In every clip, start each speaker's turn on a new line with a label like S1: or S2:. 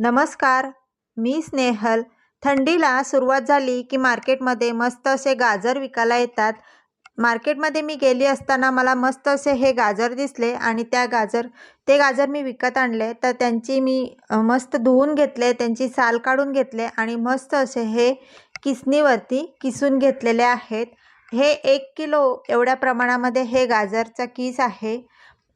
S1: नमस्कार मी स्नेहल. थंडीला सुरुवात झाली की मार्केटमध्ये मस्त असे गाजर विकायला येतात. मार्केटमध्ये मी गेली असताना मला मस्त असे हे गाजर दिसले आणि त्या गाजर ते गाजर मी विकत आणले. तर त्यांची मी मस्त धुवून घेतले त्यांची साल काढून घेतले आणि मस्त असे हे किसणीवरती किसून घेतलेले आहेत. हे एक किलो एवढ्या प्रमाणामध्ये हे गाजरचा किस आहे.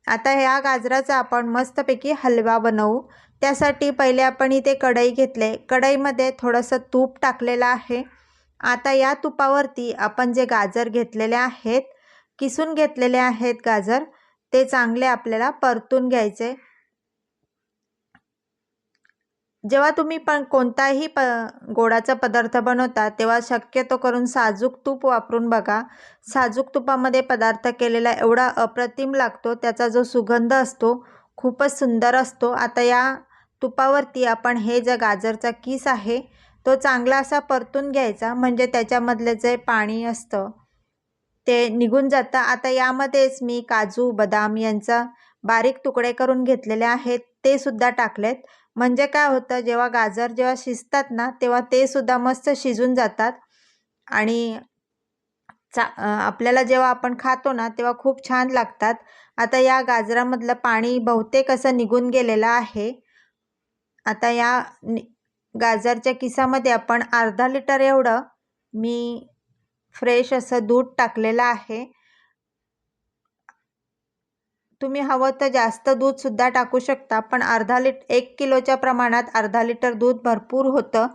S1: आता ह्या गाजराचा आपण मस्तपैकी हलवा बनवू. त्यासाठी पहिले आपण इथे कढई घेतले. कढईमध्ये थोडंसं तूप टाकलेलं आहे. आता या तुपावरती आपण जे गाजर घेतलेले आहेत किसून घेतलेले आहेत गाजर ते चांगले आपल्याला परतून घ्यायचे. जेव्हा तुम्ही पण कोणताही प गोडाचा पदार्थ बनवता तेव्हा शक्यतो करून साजूक तूप वापरून बघा. साजूक तुपामध्ये पदार्थ केलेला एवढा अप्रतिम लागतो त्याचा जो सुगंध असतो खूपच सुंदर असतो. आता या तुपावरती आपण हे जे गाजरचा किस आहे तो चांगला असा परतून घ्यायचा म्हणजे त्याच्यामधले जे पाणी असतं ते निघून जातं. आता यामध्येच मी काजू बदाम यांचा बारीक तुकडे करून घेतलेले आहेत ते सुद्धा टाकलेत. म्हणजे काय होतं जेव्हा गाजर जेव्हा शिजतात ना तेव्हा ते सुद्धा मस्त शिजून जातात. आणि चा आपल्याला जेव्हा आपण खातो ना तेव्हा खूप छान लागतात. आता या गाजरामधलं पाणी बहुतेक असं निघून गेलेलं आहे. आता या नि गाजरच्या किसामध्ये आपण अर्धा लिटर एवढं मी फ्रेश असं दूध टाकलेलं आहे. तुम्ही हवं तर जास्त दूधसुद्धा टाकू शकता पण अर्धा लिट एक किलोच्या प्रमाणात अर्धा लिटर दूध भरपूर होतं.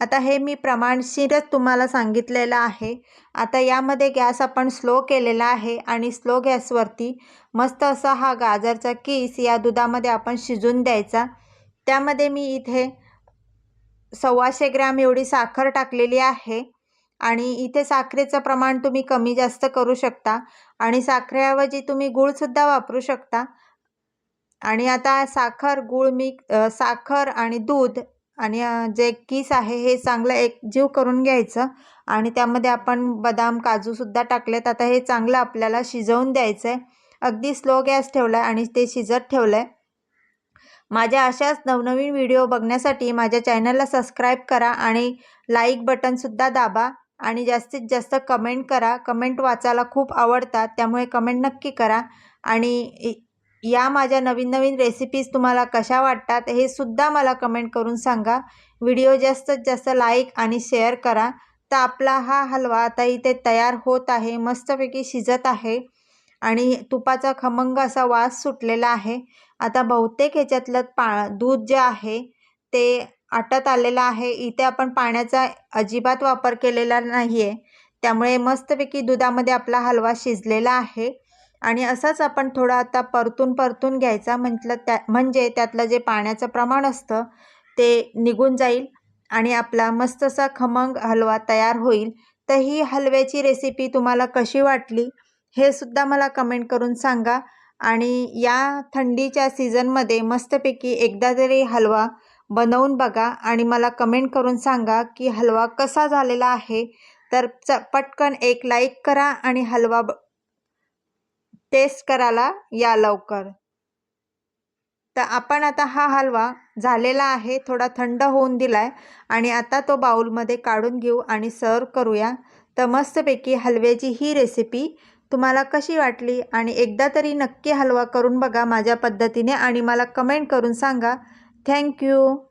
S1: आता हे मी प्रमाणशीरच तुम्हाला सांगितलेलं आहे. आता यामध्ये गॅस आपण स्लो केलेला आहे आणि स्लो गॅसवरती मस्त असा हा गाजरचा किस या दुधामध्ये आपण शिजून द्यायचा. त्यामध्ये मी इथे सव्वाशे ग्रॅम एवढी साखर टाकलेली आहे. आणि इथे साखरेचं प्रमाण तुम्ही कमी जास्त करू शकता आणि साखरेऐवजी तुम्ही गूळसुद्धा वापरू शकता. आणि आता साखर गूळ मी साखर आणि दूध आणि जे किस आहे हे चांगलं एकजीव करून घ्यायचं आणि त्यामध्ये आपण बदाम काजूसुद्धा टाकलेत. आता हे चांगलं आपल्याला शिजवून द्यायचं आहे अगदी स्लो गॅस ठेवला आहे आणि ते शिजत ठेवलं आहे माझ्या अशाच नवनवीन व्हिडिओ बघण्यासाठी माझ्या चॅनलला सबस्क्राईब करा आणि लाईक बटनसुद्धा दाबा. आणि जास्तीत जास्त कमेंट करा. कमेंट वाचायला खूप आवडतात त्यामुळे कमेंट नक्की करा. आणि या माझ्या नवीन नवीन रेसिपीज तुम्हाला कशा वाटतात हे सुद्धा मला कमेंट करून सांगा. व्हिडिओ जास्तीत जास्त लाईक आणि शेअर करा. तर आपला हा हलवा आता इथे तयार होत आहे मस्तपैकी शिजत आहे. आणि तुपाचा खमंग असा वास सुटलेला आहे. आता बहुतेक ह्याच्यातलं पा दूध जे आहे ते आटत आलेला आहे. इथे आपण पाण्याचा अजिबात वापर केलेला नाही आहे त्यामुळे मस्तपैकी दुधामध्ये आपला हलवा शिजलेला आहे. आणि असंच आपण थोडा आता परतून परतून घ्यायचा. म्हटलं त्या म्हणजे त्यातलं जे पाण्याचं प्रमाण असतं ते निघून जाईल. आणि आपला मस्त असा खमंग हलवा तयार होईल. तर ही हलव्याची रेसिपी तुम्हाला कशी वाटली हे सुद्धा मला कमेंट करून सांगा. आणि या थंडीच्या सीझनमध्ये मस्तपैकी एकदा तरी हलवा बनवून बघा आणि मला कमेंट करून सांगा की हलवा कसा झालेला आहे. तर च पटकन एक लाईक करा आणि हलवा ब टेस्ट करायला या लवकर. तर आपण आता हा हलवा झालेला आहे थोडा थंड होऊन दिला आहे आणि आता तो बाऊलमध्ये काढून घेऊ आणि सर्व करूया. तर मस्तपैकी हलव्याची ही रेसिपी तुम्हाला कशी वाटली आणि एकदा तरी नक्की हलवा करून बघा माझ्या पद्धतीने आणि मला कमेंट करून सांगा. Thank you.